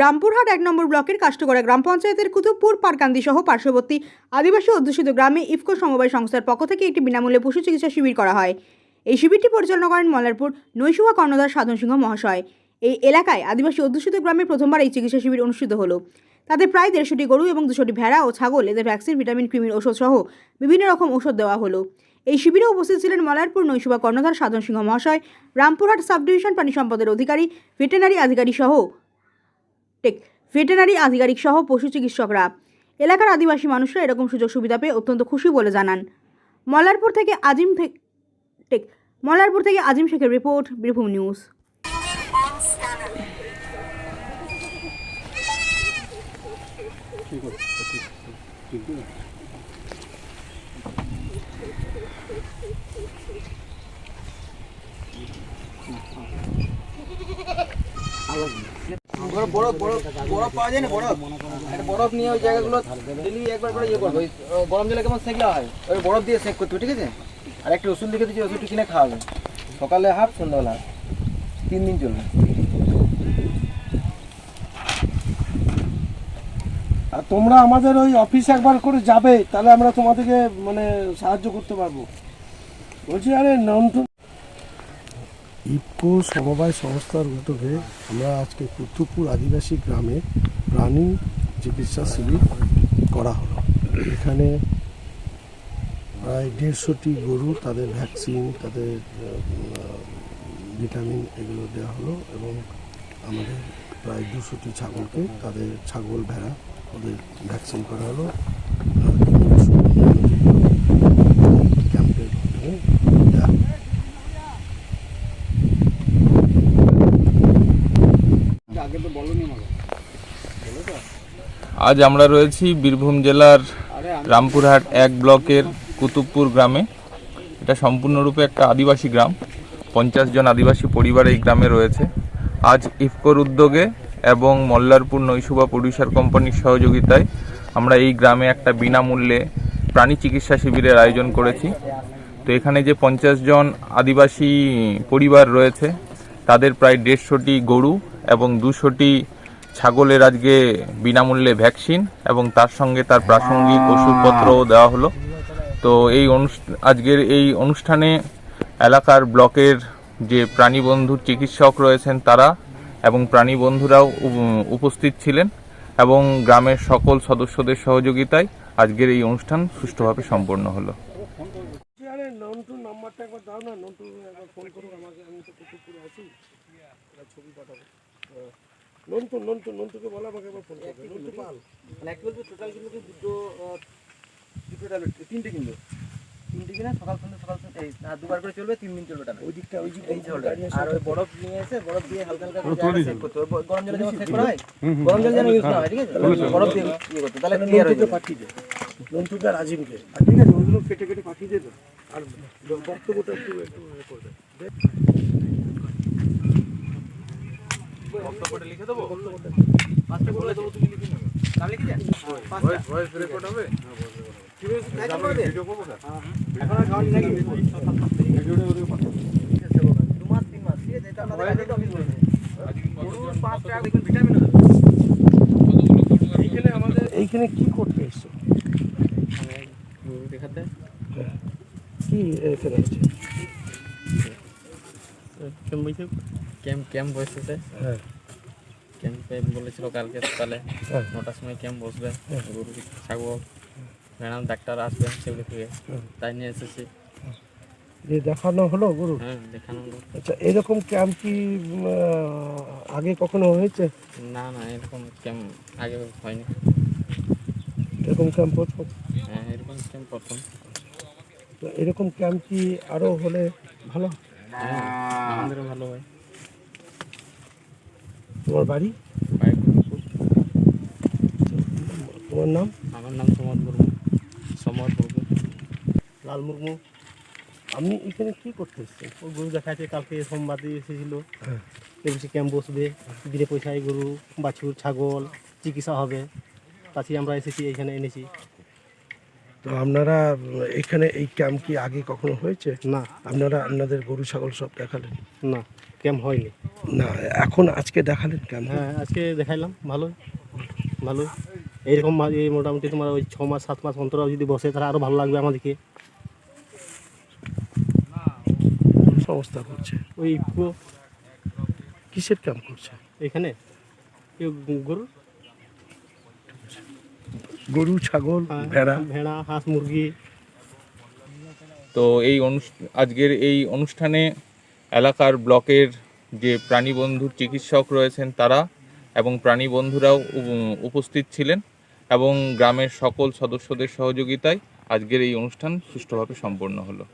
রামপুরহাট এক নম্বর ব্লকের কাষ্টগড়া গ্রাম পঞ্চায়েতের কুতুবপুর, পারকান্দি সহ পার্শ্ববর্তী আদিবাসী অধ্যুষিত গ্রামে ইফকো সমবায় সংস্থার পক্ষ থেকে একটি বিনামূল্যে পশু চিকিৎসা শিবির করা হয়। এই শিবিরটি পরিচালনা করেন মল্লারপুর নৈশুয়া কর্ণধার সাধন সিংহ মহাশয়। এই এলাকায় আদিবাসী অধ্যুষিত গ্রামে প্রথমবার এই চিকিৎসা শিবির অনুষ্ঠিত হলো। তাদের প্রায় দেড়শোটি গরু এবং দুশোটি ভেড়া ও ছাগল, এদের ভ্যাকসিন, ভিটামিন ক্রিমির ওষুধ সহ বিভিন্ন রকম ওষুধ দেওয়া হলো। এই শিবিরে উপস্থিত ছিলেন মলারপুর নৈশুবা কর্ণধার সাধন সিংহ মহাশয়, রামপুরহাট সাব ডিভিশন প্রাণী সম্পদের অধিকারী ভেটেনারি আধিকারিক সহ টেক ভেটেনারি আধিকারিক সহ পশু চিকিৎসকরা এলাকার আদিবাসী মানুষরা এরকম সুযোগ সুবিধা পেয়ে অত্যন্ত খুশি বলে জানান মলারপুর থেকে আজিম থেকে টেক মল্লারপুর থেকে আজিম শেখের রিপোর্ট বীরভূম নিউজ বরফ বরফ বরফ পাওয়া যায় না বরফ? বরফ নিয়ে ওই জায়গাগুলো ডেলি একবার করে ইয়ে করবে। ওই গরম জলে কেমন সেঁকলা হয়? ওই বরফ দিয়ে সেঁক করতে হবে, ঠিক আছে? আর একটা ওষুধ লিখে দিচ্ছি ওষুধটি কিনে খাওয়াবে সকালে হাফ সন্ধ্যাবেলা। তিন দিন চলবে। আর তোমরা আমাদের ওই অফিসে একবার করে যাবে তাহলে আমরা তোমাদেরকে মানে সাহায্য করতে পারব। বলছি আরে নন্টু ইফকো সমবায় সংস্থার উদ্যোগে আমরা আজকে কুতুবপুর আদিবাসী গ্রামে প্রাণী চিকিৎসা শিবির করা হলো। এখানে প্রায় দেড়শোটি গরু তাদের ভ্যাকসিন, তাদের ভিটামিন এগুলো দেওয়া হলো এবং আমাদের প্রায় দুশোটি ছাগলকে তাদের ছাগল ভেড়া ওদের ভ্যাকসিন করা হলো আর বিভিন্ন ওষুধ অন্যান্য যেগুলো এই ক্যাম্পের মাধ্যমে দেওয়া হলো। আগে তো বলনি আমাকে আজ আমরা রয়েছি বীরভূম জেলার রামপুরহাট এক ব্লকের কুতুবপুর গ্রামে। এটা সম্পূর্ণরূপে একটা আদিবাসী গ্রাম। পঞ্চাশ জন আদিবাসী পরিবার এই গ্রামে রয়েছে। আজ ইফকোর উদ্যোগে এবং মল্লারপুর নৈশুবা প্রডিউসার কোম্পানির সহযোগিতায় আমরা এই গ্রামে একটা বিনামূল্যে প্রাণী চিকিৎসা শিবিরের আয়োজন করেছি। তো এখানে যে পঞ্চাশ জন আদিবাসী পরিবার রয়েছে, তাদের প্রায় দেড়শোটি গরু এবং দুশোটি ছাগলের আজকে বিনামূল্যে ভ্যাকসিন এবং তার সঙ্গে তার প্রাসঙ্গিক ওষুধপত্রও দেওয়া হলো। তো এই অনুষ্ঠা আজকের এই অনুষ্ঠানে এলাকার ব্লকের যে প্রাণী বন্ধুর চিকিৎসক রয়েছেন তারা এবং প্রাণী বন্ধুরাও উপস্থিত ছিলেন এবং গ্রামের সকল সদস্যদের সহযোগিতায় আজকের এই অনুষ্ঠান সুষ্ঠুভাবে সম্পন্ন হলো। বলছি, নাম্বারটা একবার দাও না নন্টু। নন্টু নন্টু নন্টুকে বলো আমাকে একবার ফোন করবে নন্টু পাল। মানে অ্যাকচুয়ালি টোটাল কিন্তু দুটো দুটো ট্যাবলেট তিনটে কিনবে তিনটে কিনে সকাল সন্ধ্যে সকাল সন্ধ্যে এই আর দুবার করে চলবে তিন দিন চলবে টানা ওই দিকটা ওই যে এই চলবে আর ওই বরফ নিয়ে এসে বরফ দিয়ে হালকা হালকা করে জায়গাটা করতে হবে। গরম জলে যেমন সেক করা হয়। গরম জল যেন ইউজ না হয় ঠিক আছে? বরফ দিয়ে ইয়ে করতে তাহলে ক্লিয়ার হয়ে যাবে। পাঠিয়ে দে। নন্টুকে ঠিক আছে ওইগুলো কেটে কেটে পাঠিয়ে দে আর বক্তব্যটা একটু একটু করবে। লিখে দেবো? পাঁচটা বলে দেবো তুমি লিখে নেবে। নাম লিখে যান ভয়েস রেকর্ড হবে? এখন আর খাওয়ানি নাকি দু মাস তিন মাস ঠিক আছে এটা আপনাদের কাছে তো আমি বলে দেবো গরুর পাঁচ টাকা দেখবেন ভিটামিন এইখানে আমাদের এইখানে কি করতে এসছো? দেখাতে কি এখানে আছে ক্যাম্প ক্যাম্প বসেছে হ্যাঁ। ক্যাম্পে বলেছিল কালকে? সকালে হ্যাঁ। নটার সময় ক্যাম্প বসবে? গরু ছাগল? ম্যাডাম ডাক্তার আসবে সেগুলো থেকে। তাই নিয়ে এসেছি। যে দেখানো হলো গরু? হ্যাঁ দেখানো হলো। আচ্ছা এরকম ক্যাম্প কি আগে কখনো হয়েছে? না না এরকম ক্যাম্প আগে হয়নি। এরকম ক্যাম্প প্রথম? হ্যাঁ এরকম ক্যাম্প প্রথম। তো এরকম ক্যাম্প কি আরও হলে ভালো? হ্যাঁ আমাদেরও ভালো হয়। তোমার বাড়ি? তোমার নাম? আমার নাম সমর মুর্মু। সমর মুর্মু। লাল মুর্মু। আপনি এখানে কি করতে এসছেন ও গরু দেখাচ্ছে কালকে সোমবার দিয়ে এসেছিল। হ্যাঁ। ক্যাম্প বসবে। বিনা পয়সায় গরু বাছুর ছাগল চিকিৎসা হবে। তাছাড়া আমরা এসেছি এখানে এনেছি। তো আপনারা এখানে এই ক্যাম্প কি আগে কখনো হয়েছে? না। আপনারা আপনাদের গরু ছাগল সব দেখালেন? না ক্যাম্প হয়নি। না এখন আজকে দেখালেন কেন? হ্যাঁ আজকে দেখাইলাম ভালোই ভালোই। এইরকম এই মোটামুটি তোমার ওই ছ মাস সাত মাস অন্তর যদি বসে তাহলে আরও ভালো লাগবে আমাদেরকে। সংস্থা করছে? ওই ইফকো কিসের ক্যাম্প করছে? এখানে? গরু? গরু ছাগল হ্যাঁ, ভেড়া? ভেড়া হাঁস মুরগি। তো এই আজকের এই অনুষ্ঠানে এলাকার ব্লকের যে প্রাণী বন্ধুর চিকিৎসক রয়েছেন তারা এবং প্রাণী বন্ধুরাও উপস্থিত ছিলেন এবং গ্রামের সকল সদস্যদের সহযোগিতায় আজকের এই অনুষ্ঠান সুষ্ঠুভাবে সম্পন্ন হলো।